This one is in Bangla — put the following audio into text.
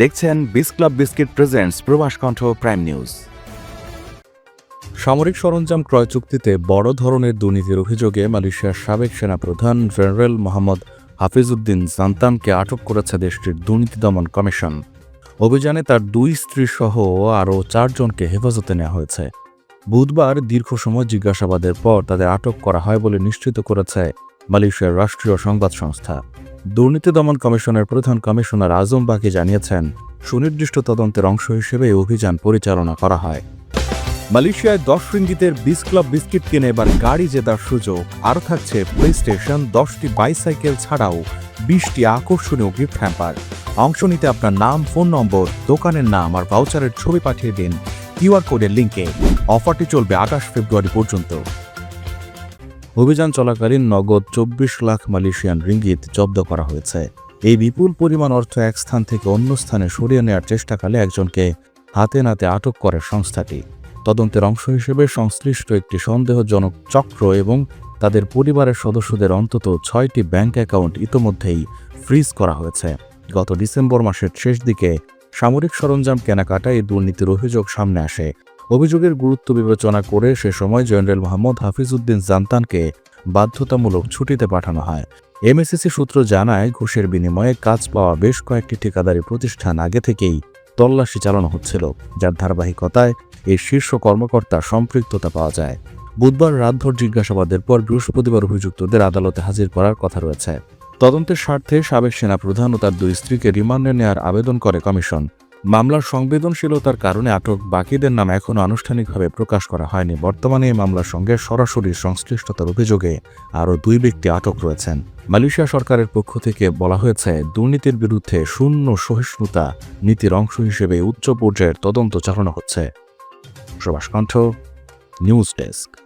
দেখছেন বিস ক্লাব বিস্কিট প্রেজেন্টস প্রবাস কণ্ঠ প্রাইম নিউজ। সামরিক সরঞ্জাম ক্রয় চুক্তিতে বড় ধরনের দুর্নীতির অভিযোগে মালয়েশিয়ার সাবেক সেনাপ্রধান জেনারেল মোহাম্মদ হাফিজউদ্দিন জান্তানকে আটক করেছে দেশটির দুর্নীতি দমন কমিশন। অভিযানে তার দুই স্ত্রী সহ আরও চারজনকে হেফাজতে নেওয়া হয়েছে। বুধবার দীর্ঘ সময় জিজ্ঞাসাবাদের পর তাদের আটক করা হয় বলে নিশ্চিত করেছে মালয়েশিয়ার রাষ্ট্রীয় সংবাদ সংস্থা। দুর্নীতি দমন কমিশনের প্রধান কমিশনার আজম বাকি জানিয়েছেন, সুনির্দিষ্ট তদন্তের অংশ হিসেবে এই অভিযান পরিচালনা করা হয়। মালয়েশিয়ায় দশ রিঙ্গিতের বিস ক্লাব বিস্কিট কিনে এবার গাড়ি জেতার সুযোগ, আরও থাকছে প্লে স্টেশন দশটি বাইসাইকেল ছাড়াও বিশটি আকর্ষণীয় গিফট হ্যাম্পার অংশ নিতে আপনার নাম ফোন নম্বর দোকানের নাম আর ভাউচারের ছবি পাঠিয়ে দিন কিউআর কোডের লিঙ্কে অফারটি চলবে আঠাশ ফেব্রুয়ারি পর্যন্ত। অভিযান চলাকালীন নগদ চব্বিশ লাখ মালয়েশিয়ান রিঙ্গিত জব্দ করা হয়েছে। এই বিপুল পরিমাণ অর্থ এক স্থান থেকে অন্য স্থানে সরিয়ে নেওয়ার চেষ্টাকালে একজনকে হাতে নাতে আটক করে সংস্থাটি। তদন্তের অংশ হিসেবে সংশ্লিষ্ট একটি সন্দেহজনক চক্র এবং তাদের পরিবারের সদস্যদের অন্তত ছয়টি ব্যাংক অ্যাকাউন্ট ইতোমধ্যেই ফ্রিজ করা হয়েছে। গত ডিসেম্বর মাসের শেষ দিকে সামরিক সরঞ্জাম কেনাকাটায় এই দুর্নীতির অভিযোগ সামনে আসে। অভিযোগের গুরুত্ব বিবেচনা করে সে সময় জেনারেল মোহাম্মদ হাফিজউদ্দিন জান্তানকে বাধ্যতামূলক ছুটিতে পাঠানো হয়। এমএসসি সূত্র জানায়, ঘুষের বিনিময়ে কাজ পাওয়া বেশ কয়েকটি ঠিকাদারি প্রতিষ্ঠান আগে থেকেই তল্লাশি চালানো হচ্ছিল, যার ধারাবাহিকতায় এই শীর্ষ কর্মকর্তা সম্পৃক্ততা পাওয়া যায়। বুধবার রাতভর জিজ্ঞাসাবাদের পর বৃহস্পতিবার অভিযুক্তদের আদালতে হাজির করার কথা রয়েছে। তদন্তের স্বার্থে সাবেক সেনাপ্রধান ও তার দুই স্ত্রীকে রিমান্ডে নেওয়ার আবেদন করে কমিশন। মামলার সংবেদনশীলতার কারণে আটক বাকিদের নাম এখনও আনুষ্ঠানিকভাবে প্রকাশ করা হয়নি। বর্তমানে এই মামলার সঙ্গে সরাসরি সংশ্লিষ্টতার অভিযোগে আরও দুই ব্যক্তি আটক রয়েছেন। মালয়েশিয়া সরকারের পক্ষ থেকে বলা হয়েছে, দুর্নীতির বিরুদ্ধে শূন্য সহিষ্ণুতা নীতির অংশ হিসেবে উচ্চ পর্যায়ের তদন্ত চালানো হচ্ছে। Probash Kontho, news desk.